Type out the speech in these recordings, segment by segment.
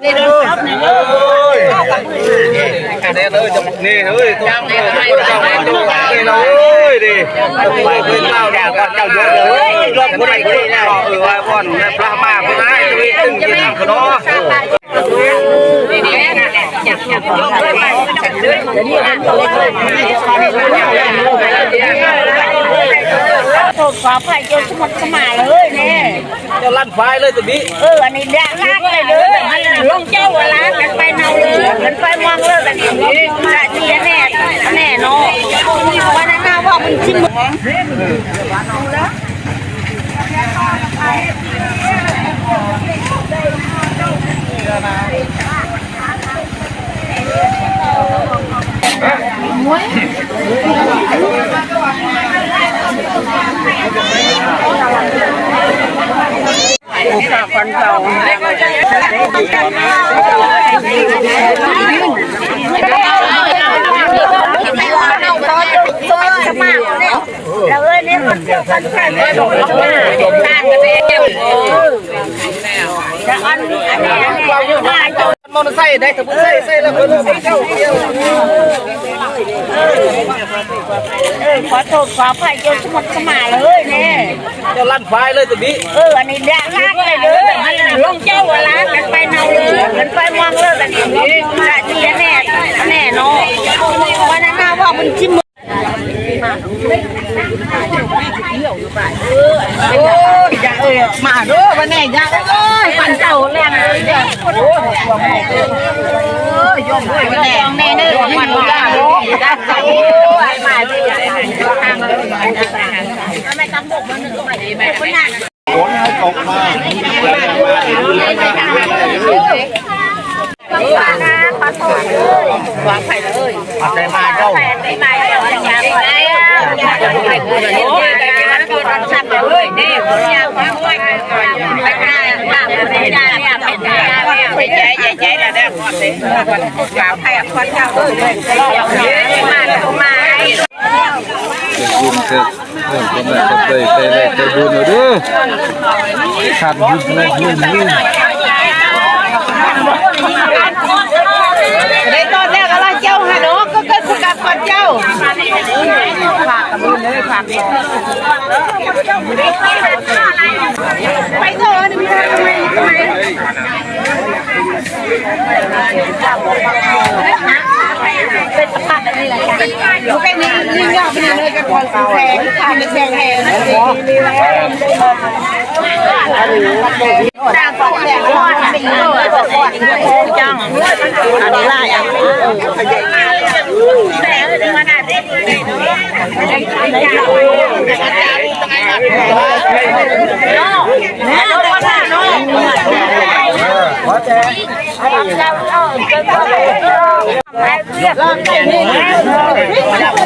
Đi đơn sắp này ơi. Cả đen ơi, chọc nè ơi, thôi. Chọc nè ơi, chọc nè ơi. Đi. Mày quên tao đã còn chào nhớ đấy. Lộn của mày đi nào. Ừ, còn ra mà với ai tôi từng cái thằng của nó. Thôi, có phải cho một cái mà rồi. จะเลยรอบคนไหนคนนี้เออว่าก่อนพระมาพระได้จะมีตึ้งยืนทางขนมนี่นี่อยากอยากยกเลยไปเดี๋ยวนี้มันตัวเล็กเลยโทษขออภัยจนสมดสมาเลยเนี่ยจะลั่นไฟเลยตัวนี้เอออันนี้ด่าลากเลยเด้อลงเจ้าเวลากันไปเนาเลยมันไปมองเลยแบบนี้จะดีแน่แน่เนาะวันนั้นน่าว่ามันชิมมัครเนี่ยแล้ว เอ้ยเนี่ยคนเดียวกันแค่ไม่หลงมาทานกันเองจะอันนี้อันนี้อันนี้อยู่หน้าจอมอเตอร์ไซค์ได้แต่ผู้ใส่ใส่แล้วเพิ่นใส่เจ้าเดียวเออขอโทษขออภัยจนสมดสมาเลยเนี่ย จะลั่นไฟเลยตัวนี้เอออันนี้ด่าลากเลยเด้อลงเจ้าเวลากันไปเนาเลยกันไปมองเลยแบบนี้จะดีแน่แน่เนาะวันนั้นว่ามันชิมโอ้ยอย่าเอ้ยมาเด้อวันนี้อย่าเอ้ยปันเจ้าแรงเลยเด้อโอ้ยยอมด้วยวันนี้แน่เด้อมันว่าอย่าใส่มาดิอย่าใส่ทางเลย ฝนให้ตกมาขอโทษเลยวางไผ่เลยมาแต่มาเจ้าไผ่ไม่ไม่อย่างอย่างไรอะอย่างเด็กคนนี้แต่กินแล้วกินแล้วสั่งเลยนี่ผมอยากมาด้วยไปได้บ้างไปได้เนี่ยไปได้เนี่ยไปใจใจใจได้ก่อนเลยกล่าวไผ่คนเก่าเลยมามาบุญเสร็จเออคนละคนไปไปเลยไปบุญเอาเด้อขาดบุญเลยบุญบุญในตอนแรกอะไรเจ้าฮะเนาะก็ก็สกัดก่อนเจ้าฝากกับมือเลยฝากไปเถอะนี่พี่ทำไมทำไมเป็นสกัดอะไรล่ะอยู่ แค่นี้ยิ่งยากไปเลยกับความแพงทำเป็นแพงแพงมีแล้วตาก่อนแดงร้อนสิ่งโลกก่อนจังอันนี้ล่ะอย่างแต่ถึงขนาดนี้เนาะแม่ต้องเนาะขอแจกลองนี่มาแล้เนี่ยเนาะไม่ได้จะมาเนี่ยนี่เป็นประตูตาเออ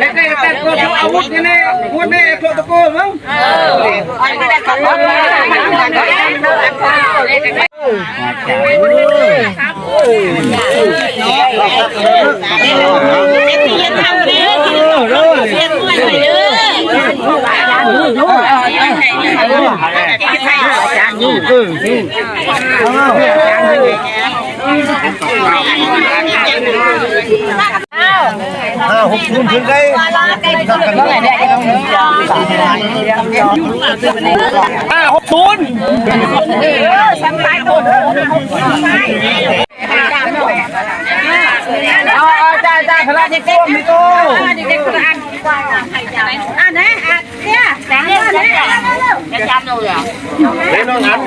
Mấy cái tên cô chú áo hút cái này, hút này cô tố cô không? Ừ, anh cái này cô tố cô à hụt luôn xuống đây cần nó này đây ศูนย์แชมป์ไปโอ้โเอาจ้าจ้าพระเด็กๆมีตู้เด็กๆคนละอันอันไหนอันเนี่ยแสงเนี่ยเนี่ยจำเลยอะเล่นน้องอัน